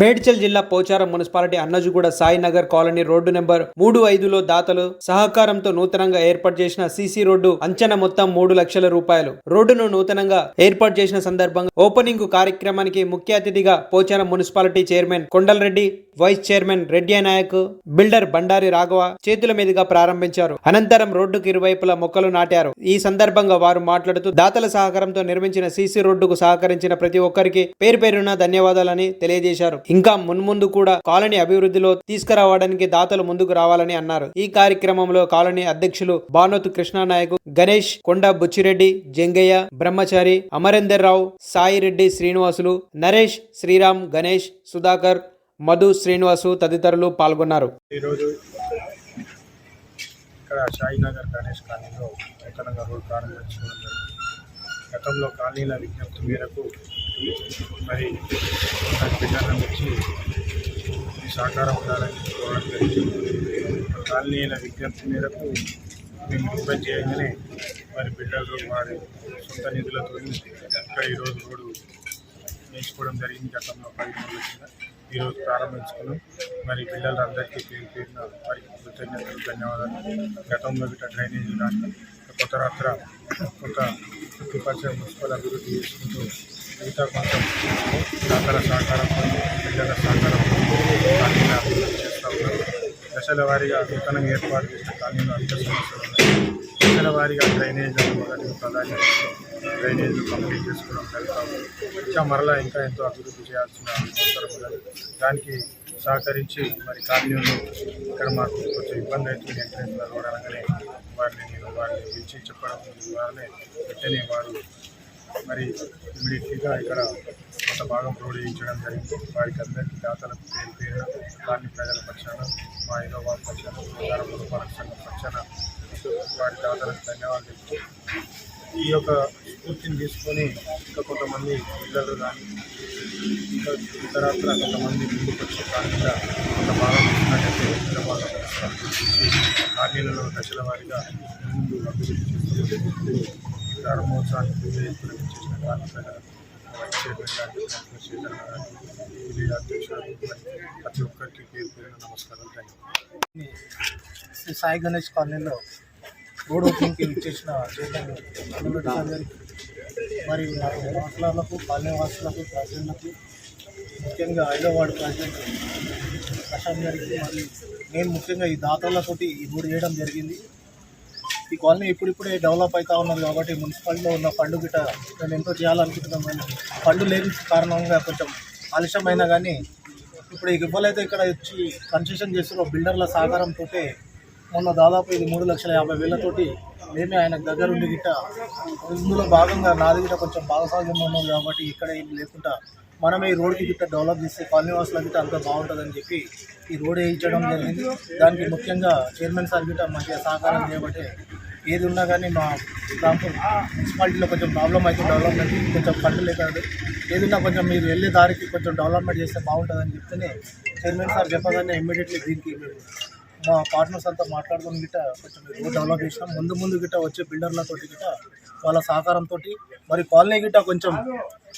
మేడ్చల్ జిల్లా Pocharam municipality Annajuguda Sainagar colony road number మూడు ఐదులో దాతలు సహకారంతో నూతనంగా ఏర్పాటు చేసిన సీసీ రోడ్డు అంచనా మొత్తం మూడు లక్షల రూపాయలు. రోడ్డును నూతనంగా ఏర్పాటు చేసిన సందర్భంగా ఓపెనింగ్ కార్యక్రమానికి ముఖ్య అతిథిగా Pocharam municipality chairman Kondalreddy vice chairman Reddy Naik builder Bandari Raghava చేతుల మీదుగా ప్రారంభించారు. అనంతరం రోడ్డుకు ఇరువైపులా మొక్కలు నాటారు. ఈ సందర్భంగా వారు మాట్లాడుతూ దాతల సహకారంతో నిర్మించిన సీసీ రోడ్డుకు సహకరించిన ప్రతి ఒక్కరికి పేరు పేరున ధన్యవాదాలని తెలియజేశారు. ఇంకా మున్ముందు కూడా కాలనీ అభివృద్ధిలో తీసుకురావడానికి దాతలు ముందుకు రావాలని అన్నారు. ఈ కార్యక్రమంలో కాలనీ అధ్యక్షులు భానుత్ కృష్ణానాయకు గణేష్ కొండ బుచ్చిరెడ్డి జంగయ్య బ్రహ్మచారి అమరేందర్ రావు సాయిరెడ్డి శ్రీనివాసులు నరేష్ శ్రీరామ్ గణేష్ సుధాకర్ మధు శ్రీనివాసు తదితరులు పాల్గొన్నారు. ఈరోజు ఇక్కడ షాయినగర్ గణేష్ కాలనీలో నూతనంగా రోడ్ ప్రారంభించడం జరిగింది గతంలో కాలనీల విజ్ఞప్తి మేరకు మరి విధానం ఇచ్చి ఈ సహకారం ఉండాలని కోరడం జరిగింది. కాలనీల విజ్ఞప్తి మేరకు మేము రిక్వెస్ట్ చేయగానే మరి బిల్డర్లు వారి సొంత నిధులతో ఇక్కడ ఈరోజు రోడ్డు నేర్చుకోవడం జరిగింది. గతంలో పది నెలల కింద ఈరోజు ప్రారంభించుకున్నాం. మరి పిల్లలందరికీ పేరు పేరున వారికి కృతజ్ఞతలు ధన్యవాదాలు. గతంలో ఇట్లా డ్రైనేజీ కానీ కొత్త రాత్ర కొత్త ఫిఫ్టీ పర్సెంట్ మున్సిపల్ అభివృద్ధి చేసుకుంటూ మిగతా కొంచెం దాతల సహకారంతో ప్రజల సహకారంతో కాలనీని అభివృద్ధి చేస్తూ ఉన్నారు. దశల వారీగా నూతనంగా ఏర్పాటు చేసిన కాలనీలో అధిక సమస్యలు ఉన్నాయి. దశల వారీగా డ్రైనేజ్ మొదటి ప్రాధాన్యత డ్రైనేజ్ కంప్లీట్ చేసుకోవడం జరుగుతాము ఇంకా మరలా ఇంకా ఎంతో అభివృద్ధి చేయాల్సిన అవసరం ఉన్నది. దానికి సహకరించి మరి కాలనీలో ఇక్కడ మాకు కొంచెం ఇబ్బంది అవుతుంది ఎంట్రెన్స్ రోడ్ అనగానే వారిని నేను వారిని పిలిచి చెప్పడం వారిని వెంటనే వారు మరి ఇమీడియట్లీగా ఇక్కడ కొంత భాగం రోడ్ వేయించడం జరిగింది. వారికి అందరికీ దాతల పేరు పేరు కాలనీ ప్రజల పక్షాన మా వారి పక్షాన పక్షాన వారి దాతలకు ధన్యవాదాలు చెప్తూ ఈ యొక్క స్ఫూర్తిని తీసుకొని ఇంకా కొంతమంది పిల్లలు కానీ ఇంకా ఇతరత్ర కొంతమంది ముందుకు వచ్చే కారణంగా కొంత భాగం ఇచ్చినట్టయితే హైదరాబాద్ కాలనీలలో దశల వారీగా ముందు అభివృద్ధి చేస్తున్నట్టు ప్రారంభోత్సవానికి పూజ చేసుకుని చేసిన కాలనీ ప్రజలకు వైస్ చైర్మన్ ప్రతి ఒక్కరికి పేరు పేరున నమస్కారం ధన్యవాదాలు శ్రీ సాయి గణేష్ కాలనీలో రోడ్ ఓపెనింగ్కి ఇచ్చేసిన చైర్మన్ అన్నమరెడ్డి మరి నాకు వాసులకు ప్రజలకు ముఖ్యంగా ఐదో వార్డు ప్రెసిడెంట్ ప్రశాంత్ గారికి మరి నేను ముఖ్యంగా ఈ దాతలతోటి ఈ రోడ్ చేయడం జరిగింది. ఈ కాలనీ ఇప్పుడిప్పుడే డెవలప్ అవుతా ఉన్నది కాబట్టి మున్సిపాలిటీలో ఉన్న ఫండ్ గిట మేము ఎంతో చేయాలనుకుంటున్నాం కానీ ఫండ్ లేని కారణంగా కొంచెం ఆలస్యమైనా కానీ ఇప్పుడు ఈ ఇవ్వలైతే ఇక్కడ వచ్చి కన్సెషన్ చేస్తున్న బిల్డర్ల సహకారంతో మొన్న దాదాపు ఇది మూడు లక్షల యాభై వేలతోటి మేమే ఆయన దగ్గర ఉండి గిట్ట ఇందులో భాగంగా నాది గిట్ట కొంచెం భాగస్వామ్యం ఉన్నాం కాబట్టి ఇక్కడ ఏం లేకుండా మనమే ఈ రోడ్కి గిట్ట డెవలప్ చేస్తే కాలనీ గిట్ట అంత బాగుంటుందని చెప్పి ఈ రోడ్ వేయించడం జరిగింది. దానికి ముఖ్యంగా చైర్మన్ సార్ గిట్ట మంచిగా సహకారం చేయబట్టే ఏది ఉన్నా కానీ మా దాంట్లో మున్సిపాలిటీలో కొంచెం ప్రాబ్లం అయితే డెవలప్మెంట్ కొంచెం ఫండ్ లేక ఏదైనా కొంచెం మీరు వెళ్ళే దారికి కొంచెం డెవలప్మెంట్ చేస్తే బాగుంటుందని చెప్తేనే చైర్మన్ సార్ చెప్పగానే ఇమ్మీడియట్లీ దీనికి మేము మా పార్ట్నర్స్ అంతా మాట్లాడుకుని గిట్ట కొంచెం రోడ్ డెవలప్ చేసినాం. ముందు ముందు గిట్ట వచ్చే బిల్డర్లతో గిట్ట వాళ్ళ సహకారంతో మరి కాలనీ గిట్ట కొంచెం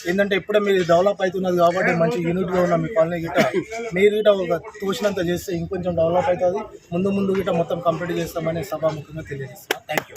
ఏంటంటే ఇప్పుడే మీరు డెవలప్ అవుతున్నది కాబట్టి మంచి యూనిట్గా ఉన్నాం మీ కాలనీ గిట్ట మీరు గిట్ట ఒక తోచినంత చేస్తే ఇంకొంచెం డెవలప్ అవుతుంది. ముందు ముందు గిట్ట మొత్తం కంప్లీట్ చేస్తామని సభాముఖంగా తెలియజేస్తాం thank you